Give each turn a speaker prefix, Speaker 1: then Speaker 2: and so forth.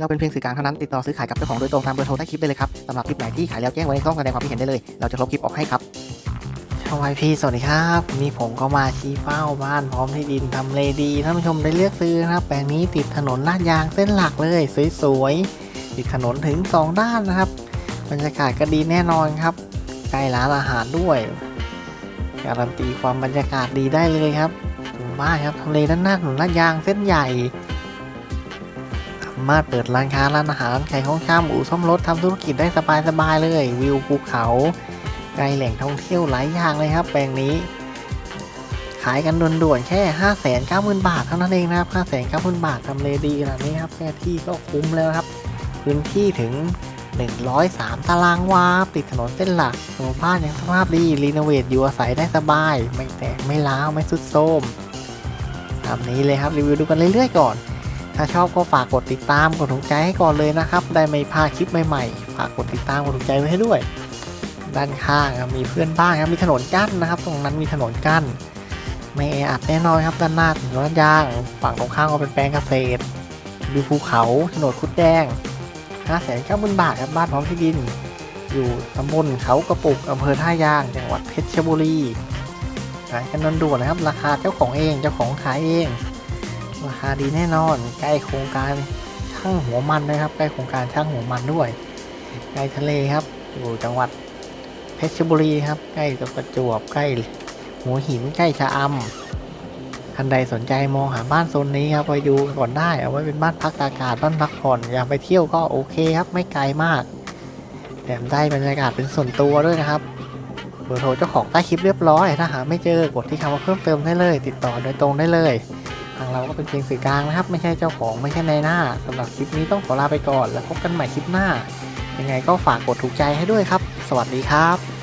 Speaker 1: เราเป็นเพียงสื่อกลางเท่านั้นติดต่อซื้อขายกับเจ้าของโดยตรงตามเบอร์โทรใต้คลิปได้เลยครับสำหรับคลิปไหนที่ขายแล้วแจ้งไว้ในช่องแสดงความคิดเห็นได้เลย เราจะลบคลิปออกให้ครับชาวไอพีสวัสดีครับนี่ผมก็มาชี้เป้าบ้านพร้อมที่ดินทำเลดีท่านผู้ชมได้เลือกซื้อนะครับแปลงนี้ติดถนนลาดยางเส้นหลักเลยสวยๆติดถนนถึงสองด้านนะครับบรรยากาศก็ดีแน่นอนครับใกล้ร้านอาหารด้วยการันตีความบรรยากาศดีได้เลยครับถึงบ้านครับทำเลด้านหน้าถนนลาดยางเส้นใหญ่ามารถเปิดร้านค้าร้านอาหารขายของชำอู่ซ่อมรถทำธุรกิจได้สบายๆเลย วิวภูเขาใกล้แหล่งท่องเที่ยวหลายอย่างเลยครับ แปลงนี้ ขายกันด่วนๆแค่5 9 0 0 0 0 บาทเท่านั้นเองนะครับ5 9 0 0 0 บาททำเลดีขนาดนี้ครับแค่ที่ก็คุ้มแล้วครับ พื้นที่ถึง 103 ตารางวาติดถนนเส้นหลักสมบ้านยังสภาพดีรีโนเวทอยู่อาศัยได้สบาย ไม่แตกไม่ล้าวไม่สุดโทรมตามนี้เลยครับรีวิวดูกันเรื่อยๆก่อน ถ้าชอบก็ฝากกดติดตามกดถูกใจให้ก่อนเลยนะครับ ได้ไม่พลาดคลิปใหม่ๆ ฝากกดติดตามกดถูกใจไว้ให้ด้วย ด้านข้างมีเพื่อนบ้านครับ มีถนนกั้นนะครับ ตรงนั้นมีถนนกั้น ไม่แออัดแน่นอนครับ ด้านหน้าถนนยาง ฝั่งตรงข้ามก็เป็นแปลงเกษตร ดูภูเขาถนนคุดแดงห้าแสนเก้าหมื่นบาทครับ บ้านพร้อมที่ดิน อยู่ตำบลเขากระปุกอำเภอท่ายาง จังหวัดเพชรบุรีขายกันด่วนๆนะครับ ราคาเจ้าของเอง เจ้าของขายเอง ราคาดีแน่นอน ใกล้โครงการช่างหัวมันนะครับ ใกล้โครงการช่างหัวมันด้วยใกล้ทะเลครับ อยู่จังหวัดเพชรบุรีครับ ใกล้กับประจวบใกล้หัวหินใกล้ชะอำท่านใดสนใจมองหาบ้านโซนนี้ครับไปดูก่อนได้เอาไว้เป็นบ้านพักอากาศบ้านพักผ่อนอยากไปเที่ยวก็โอเคครับ ไม่ไกลมากแถมได้บรรยากาศเป็นส่วนตัวด้วยนะครับเบอร์โทรเจ้าของใต้คลิปเรียบร้อย ถ้าหาไม่เจอกดที่คำว่าเพิ่มเติมได้เลย ติดต่อโดยตรงได้เลยางเราก็เป็นเพียงสื่อกลางนะครับ ไม่ใช่เจ้าของไม่ใช่ในหน้าสำหรับคลิปนี้ต้องขอลาไปก่อน แล้วพบกันใหม่คลิปหน้า ยังไงก็ฝากกดถูกใจให้ด้วยครับ สวัสดีครับ